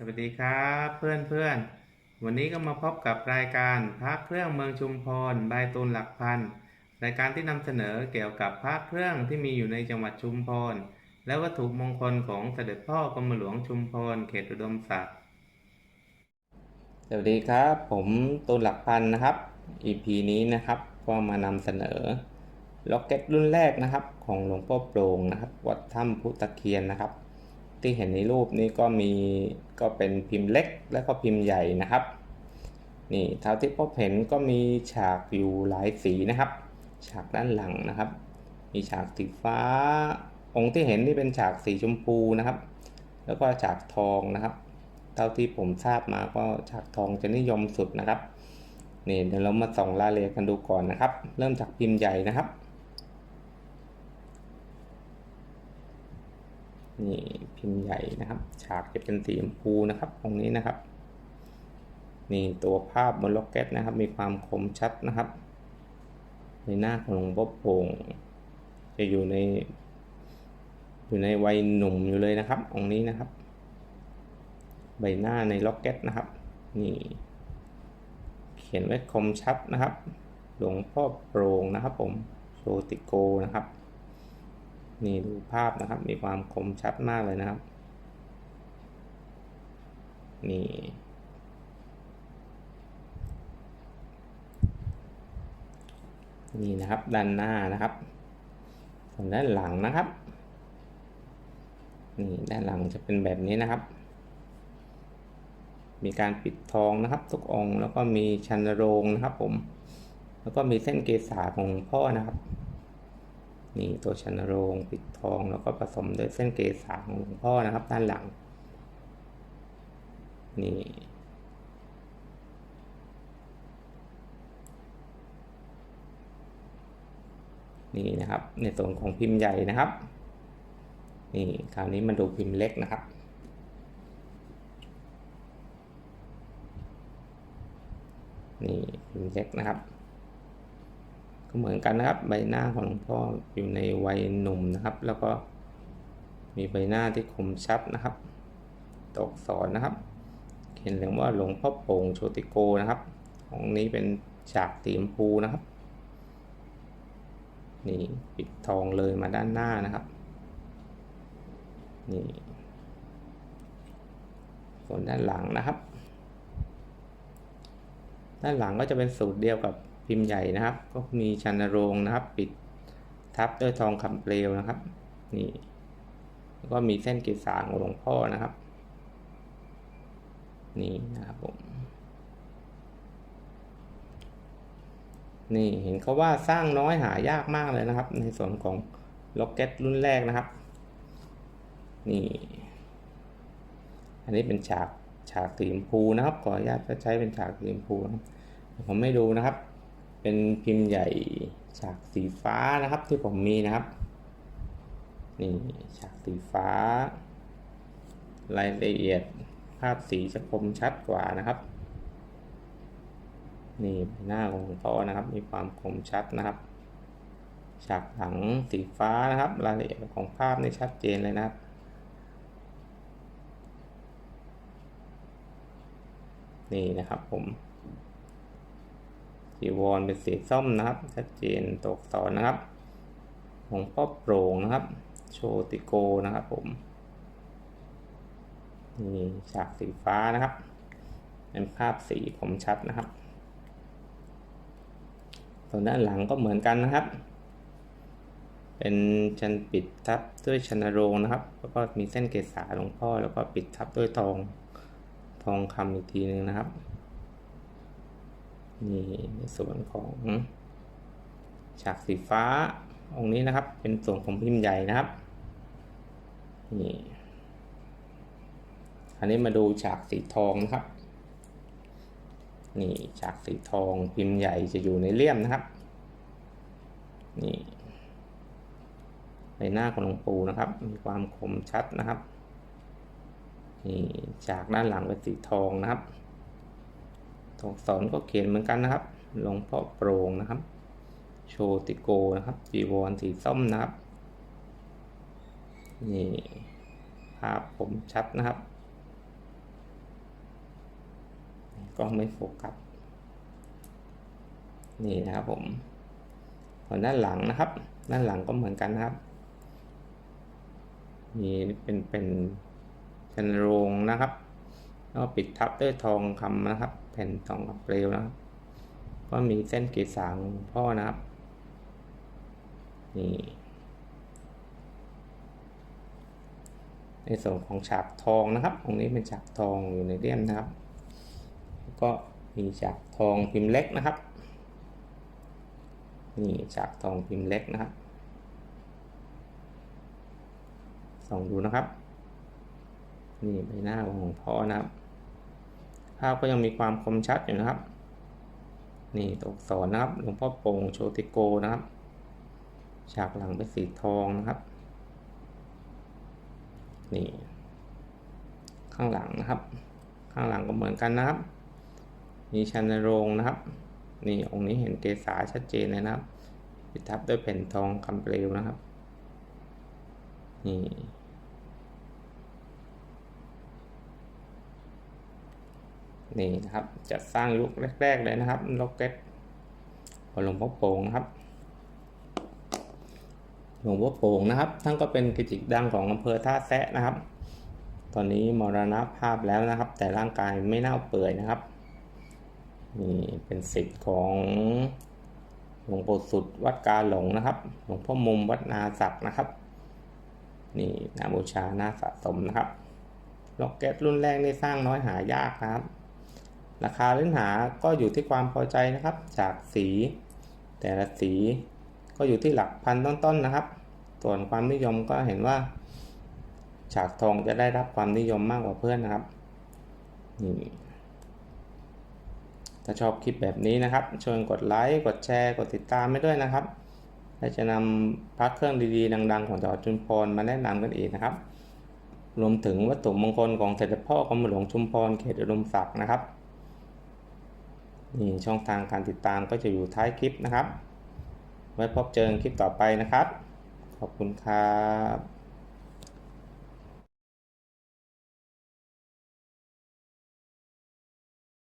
สวัสดีครับเพื่อนเพื่อนวันนี้ก็มาพบกับรายการพระเครื่องเมืองชุมพรบายตูนหลักพันรายการที่นำเสนอเกี่ยวกับพระเครื่องที่มีอยู่ในจังหวัดชุมพรและวัตถุมงคลของเสด็จพ่อกรมหลวงชุมพรเขตอุดมศักดิ์สวัสดีครับ ผมตูนหลักพันนะครับ EP นี้นะครับก็มานำเสนอล็อกเก็ตรุ่นแรกนะครับ ของหลวงพ่อโปร่งนะครับ วัดถ้ำพุตะเคียนนะครับ ที่เห็นในรูปนี้ก็มีก็เป็นพิมพ์เล็กและก็พิมพ์ใหญ่นะครับ นี่เท่าที่พบเห็นก็มีฉากอยู่หลายสีนะครับ ฉากด้านหลังนะครับ มีฉากสีฟ้า องค์ที่เห็นนี่เป็นฉากสีชมพูนะครับ แล้วก็ฉากทองนะครับ เท่าที่ผมทราบมาก็ฉากทองจะนิยมสุดนะครับนี่เดี๋ยวเรามาส่องรายละเอียดกันดูก่อนนะครับ เริ่มจากพิมพ์ใหญ่นะครับ นี่พิมพ์ใหญ่นะครับ ฉากจะเป็นสีชมพูนะครับตรงนี้นะครับ นี่ตัวภาพบนล็อกเก็ตนะครับ มีความคมชัดนะครับในหน้าของหลวงพ่อโปร่งจะอยู่ใน อยู่ในวัยหนุ่มอยู่เลยนะครับองค์นี้นะครับ ใบหน้าในล็อกเก็ตนะครับ นี่ เขียนไว้คมชัดนะครับ หลวงพ่อโปร่งนะครับ ผมโชติโกนะครับ นี่ดูภาพนะครับมีความคมชัดมากเลยนะครับ นี่นี่นะครับด้านหน้านะครับ ส่วนด้านหลังนะครับ นี่ด้านหลังจะเป็นแบบนี้นะครับ มีการปิดทองนะครับ ทุกองค์แล้วก็มีชันโรงนะครับผม แล้วก็มีเส้นเกษาของหลวงพ่อนะครับ นี่ตัวชันโรงปิดทองแล้วก็ผสมด้วยเส้นเกษาของหลวงพ่อนะครับ ด้านหลัง นี่ นี่นะครับ ในส่วนของพิมพ์ใหญ่นะครับ นี่คราวนี้มาดูพิมพ์เล็กนะครับนี่พิมพ์เล็กนะครับ ก็เหมือนกันนะครับใบหน้าของหลวงพ่ออยู่ในวัยหนุ่มนะครับ แล้วก็มีใบหน้าที่คมชัดนะครับ ตกสอนนะครับเขียนเรื่อว่าหลวงพ่อโป่งโชติโกนะครับ ของนี้เป็นฉากสีชมพูนะครับ นี่ปิดทองเลยมาด้านหน้านะครับ นี่ส่วนด้านหลังนะครับ ด้านหลังก็จะเป็นสูตรเดียวกับ พิมพ์ใหญ่นะครับ ก็มีชันโรงนะครับ ปิดทับด้วยทองคำเปลวนะครับ นี่แล้วก็มีเส้นกีสางของหลวงพ่อนะครับ นี่นะครับผมนี่เห็นเขาว่าสร้างน้อยหายากมากเลยนะครับ ในส่วนของล็อกเก็ตรุ่นแรกนะครับ นี่ อันนี้เป็นฉากฉากสีชมพูนะครับขออนุญาตจะใช้เป็นฉากสีชมพูนะผมไม่ดูนะครับ เป็นพิมพ์ใหญ่ฉากสีฟ้านะครับที่ผมมีนะครับ นี่ฉากสีฟ้า รายละเอียดภาพสีจะคมชัดกว่านะครับ นี่ใบหน้าของหลวงพ่อนะครับ มีความคมชัดนะครับ ฉากหลังสีฟ้านะครับ รายละเอียดของภาพนี่ชัดเจนเลยนะครับนี่นะครับผม จีวรเป็นสีส้มนะครับชัดเจนตกสอนนะครับหลวงพ่อโปร่งนะครับ โชติโกนะครับผมนี่ฉากสีฟ้านะครับ เป็นภาพสีคมชัดนะครับ ส่วนด้านหลังก็เหมือนกันนะครับ เป็นชันปิดทับด้วยชนโรงนะครับ แล้วก็มีเส้นเกษาหลวงพ่อแล้วก็ปิดทับด้วยทอง ทองคำอีกทีหนึ่งนะครับ นี่ในส่วนของฉากสีฟ้าองค์นี้นะครับ เป็นส่วนของพิมพ์ใหญ่นะครับนี่อันนี้มาดูฉากสีทองนะครับ นี่ฉากสีทองพิมพ์ใหญ่จะอยู่ในเลี่ยมนะครับ นี่ใบหน้าของหลวงปู่นะครับ มีความคมชัดนะครับ นี่ฉากด้านหลังเป็นสีทองนะครับ ตัวอักษรก็เขียนเหมือนกันนะครับ หลวงพ่อโปร่งนะครับ โชติโกนะครับ จีวรสีส้มนะครับ นี่ภาพผมชัดนะครับ กล้องไม่โฟกัส นี่นะครับผมส่วนด้านหลังนะครับ ด้านหลังก็เหมือนกันนะครับ มีเป็นเป็นเป็นโรงนะครับ แล้วก็ปิดทับด้วยทองคำนะครับ ผ่นทองคำเปลวนะครับก็มีเส้นกีดสางพ่อนะครับ นี่ ในส่วนของฉากทองนะครับ ตรงนี้เป็นฉากทองอยู่ในเลี่ยมนะครับ แล้วก็มีฉากทองพิมพ์เล็กนะครับ นี่ฉากทองพิมพ์เล็กนะครับ ส่องดูนะครับ นี่ใบหน้าของพ่อนะครับ ภาพก็ยังมีความคมชัดอยู่นะครับ นี่ตัวอักษรนะครับหลวงพ่อโป่งโชติโกนะครับ ฉากหลังเป็นสีทองนะครับ นี่ ข้างหลังนะครับ ข้างหลังก็เหมือนกันนะครับ มีชันโรงนะครับ นี่องค์นี้เห็นเกษาชัดเจนเลยนะครับปิดทับด้วยแผ่นทองคำเปลวนะครับ นี่ นี่นะครับจะสร้างยุคแรก ๆ เลยนะครับล็อกเก็ตหลวงพ่อโป่งนะครับ หลวงพ่อโป่งนะครับท่านก็เป็นกิจดังของอำเภอท่าแซะนะครับ ตอนนี้มรณภาพแล้วนะครับ แต่ร่างกายไม่เน่าเปื่อยนะครับนี่เป็นสิทธิ์ของหลวงปู่สุดวัดกาหลงนะครับ หลวงพ่อมุมวัดนาศักดิ์นะครับ นี่นาบูชาน่าสะสมนะครับล็อกเก็ตรุ่นแรกนี่สร้างน้อยหายากนะครับ ราคาเล่นหาก็อยู่ที่ความพอใจนะครับ จากสี แต่ละสีก็อยู่ที่หลักพันต้นๆนนะครับ ส่วนความนิยมก็เห็นว่า ฉากทองจะได้รับความนิยมมากกว่าเพื่อนนะครับนี่ถ้าชอบคลิปแบบนี้นะครับช่วยกดไลค์กดแชร์กดติดตามไม่ด้วยนะครับและจะนำพักเครื่องดีๆ ดัง ๆ ของจังหวัดชุมพรมาแนะนำกันอีกนะครับ รวมถึงวัตถุมงคลของเสด็จพ่อกรมหลวงชุมพรเขตอุดมศักดิ์นะครับ นี่ช่องทางการติดตามก็จะอยู่ท้ายคลิปนะครับ ไว้พบเจอคลิปต่อไปนะครับ ขอบคุณครับ